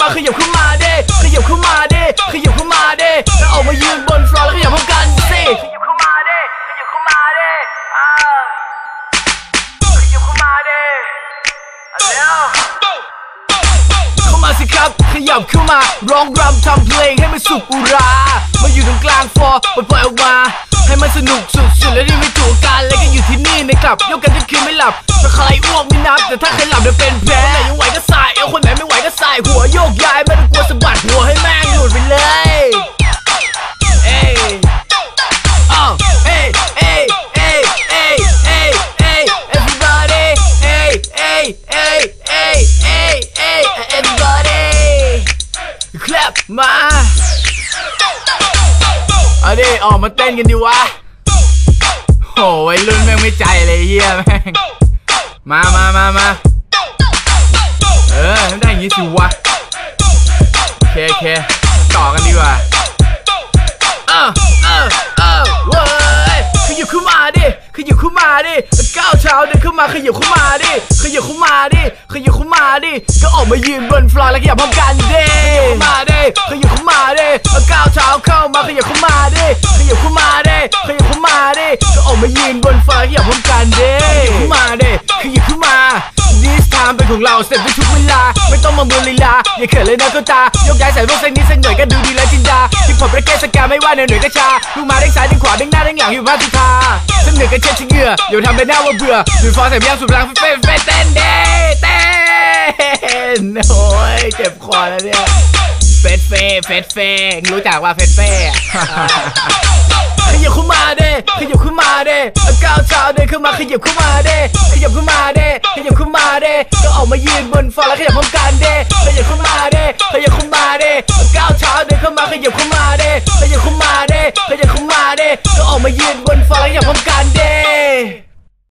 มาขยับขึ้นมาเด้ขยับขึ้นมาเด้ขยับขึ้นมาเด้แล้วออกมายืนบนฟลอร์แล้วขยับพร้อมกันสิขยับขึ้นมาเดขยับขึ้นมาเดขยับขึ้นมาเด้แล้วเข้ามาสิรับ ขยับขึ้นมาร้องรำทำเพลงให้มันสุกอุรา มาอยู่ตรงกลางฟลอร์ปล่อยออกมาให้มันสนุกสุดๆแล้วนี่ไม่ถูกกันแล้วก็อยู่ที่นี่ในกลับยกกันจนคืนไม่หลับถ้าใครอ้วกไม่นับแต่ถ้าใครหลับจะเป็นแพ้ มาเอาดิออกมาเต้นกันดีวะโหวัยรุ่นแม่งไม่ใจเลยเฮียแม่ง มามามามาเออทำได้อย่างงี้สิวะโอเคโอเคต่อกันดีกว่าเออเออเออเว้ยขยับเข้ามาดิขยับเข้ามาดิก้าวเท้าเดินเข้ามาขยับเข้ามาดิขยับเข้ามาดิขยับเข้ามาดิก็ออกมายืนบนฟลอร์แล้วขยับพร้อมกันดิขยับเข้ามาดิาวเท้าเข้ามาขยับเข้ามาดิขยับเข้ามาดิขยับเข้ามาดิก็ออกมายืนบนฟลอร์แล้วขยับพร้อมกันดิขยับเข้ามาดิขยับเข้ามา This time เป็นของเราเสร็จไปทุกเวลา ไม่ต้องมาเมือลีลาอย่าเขินเลยนะก็ตายกย้ายใส่พวกเส้นนี้เส้นหน่อยก็ดูดีและจินดาที่ผมประเกศสกาไม่ว่าเหนือยหน่อยก็ชาลูกมาด้านซ้ายด้านขวาด้านหน้าด้านหลังอยู่บ้านทุกทาเส้นเหนื่อยก็เช็ดชิ้นเหงื่ออย่าทำเป็นหน้าว่าเบื่อดูฟอร์ใส่ย่างสุดพลังเฟ้เฟ้เต้นเด้เต้นโอ้ยเจ็บคอแล้วเนี่ย เฟสเฟ่เฟสเฟ่รู้จักว่าเฟสเฟ่ขยับเข้ามาเด้ขยับเข้ามาเด้ก้าวเท้าเดินเข้ามาขยับเข้ามาเด้ขยับเข้ามาเด้ขยับเข้ามาเด้ก็ออกมายืนบนฟอร์แล้วขยับพร้อมกันเด้ขยับเข้ามาเด้ขยับเข้ามาเด้ก้าวเท้าเดินเข้ามาขยับเข้ามาเด้ขยับเข้ามาเด้ขยับเข้ามาเด้ก็ออกมายืนบนฟอร์แล้วขยับพร้อมกันเด้